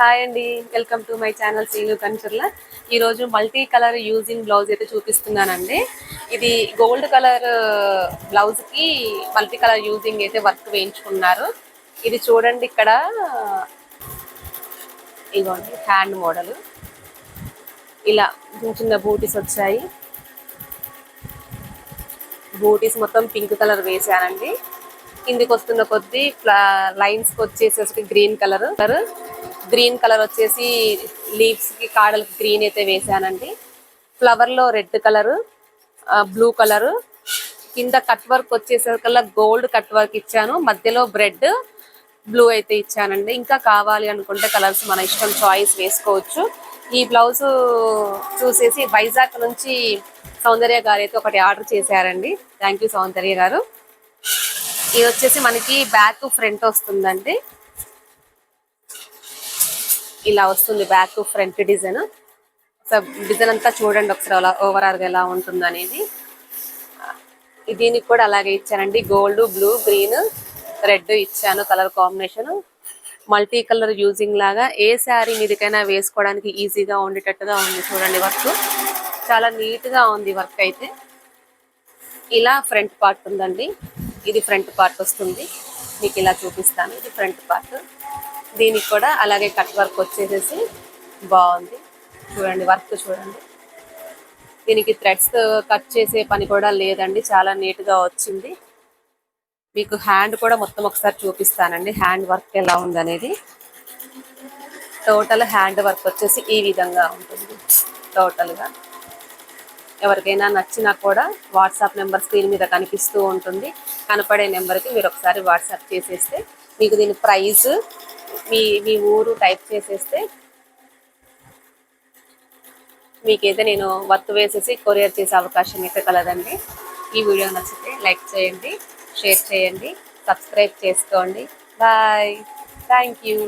Hi అండి. Welcome to my channel Seenu Kancharla ఈరోజు multi colour using blouse అయితే చూపిస్తున్నానండి. ఇది గోల్డ్ కలర్ బ్లౌజ్కి మల్టీ కలర్ యూజింగ్ అయితే వర్క్ వేయించుకున్నారు. ఇది చూడండి ఇక్కడ. ఇగోండి హ్యాండ్ మోడల్. ఇలా చిన్న చిన్న బూటీస్ వచ్చాయి. బూటీస్ మొత్తం పింక్ కలర్ వేసానండి కిందికి వస్తున్న కొద్దీ లైన్స్ వచ్చేసేసి green colour colour. Green colour వచ్చేసి లీవ్స్కి కాడలకి గ్రీన్ అయితే వేసానండి. ఫ్లవర్లో రెడ్ కలర్ బ్లూ కలర్. కింద కట్ వర్క్ వచ్చేసరికల్లా గోల్డ్ కట్ వర్క్ ఇచ్చాను. మధ్యలో బ్రెడ్ బ్లూ అయితే ఇచ్చానండి. ఇంకా కావాలి అనుకుంటే కలర్స్ మన ఇష్టం చాయిస్ వేసుకోవచ్చు. ఈ బ్లౌజ్ చూసేసి వైజాగ్ నుంచి సౌందర్య గారు అయితే ఒకటి ఆర్డర్ చేశారండి. థ్యాంక్ యూ సౌందర్య గారు. ఇది వచ్చేసి మనకి బ్యాక్ ఫ్రంట్ వస్తుందండి. ఇలా వస్తుంది back front design. So design అంతా చూడండి ఒకసారి అలా ఓవరాల్గా ఎలా ఉంటుంది అనేది. దీనికి కూడా అలాగే ఇచ్చానండి గోల్డ్ బ్లూ గ్రీన్ రెడ్ ఇచ్చాను colour combination multi colour using లాగా ఏ శారీ మీదకైనా వేసుకోవడానికి ఈజీగా ఉండేటట్టుగా ఉంది చూడండి వర్క్ చాలా నీట్గా ఉంది వర్క్ అయితే. ఇలా ఫ్రంట్ పార్ట్ ఉందండి. ఇది ఫ్రంట్ పార్ట్ వస్తుంది. మీకు ఇలా చూపిస్తాను. ఇది ఫ్రంట్ పార్ట్ దీనికి కూడా అలాగే కట్ వర్క్ వచ్చేసేసి బాగుంది. చూడండి వర్క్ చూడండి. దీనికి థ్రెడ్స్ కట్ చేసే పని కూడా లేదండి. చాలా నీట్గా వచ్చింది. మీకు హ్యాండ్ కూడా మొత్తం ఒకసారి చూపిస్తానండి. హ్యాండ్ వర్క్ ఎలా ఉందనేది. టోటల్ హ్యాండ్ వర్క్ వచ్చేసి ఈ విధంగా ఉంటుంది. టోటల్గా. ఎవరికైనా నచ్చినా కూడా వాట్సాప్ నెంబర్ స్క్రీన్ మీద కనిపిస్తూ ఉంటుంది. కనపడే నెంబర్కి మీరు ఒకసారి వాట్సాప్ చేసేస్తే మీకు దీని ప్రైస్ మీ మీ ఊరు టైప్ చేసేస్తే మీకైతే నేను వర్క్ వేసేసి కొరియర్ చేసే అవకాశం అయితే కలదండి. ఈ వీడియో నచ్చితే లైక్ చేయండి షేర్ చేయండి సబ్స్క్రైబ్ చేసుకోండి. బాయ్. Thank you.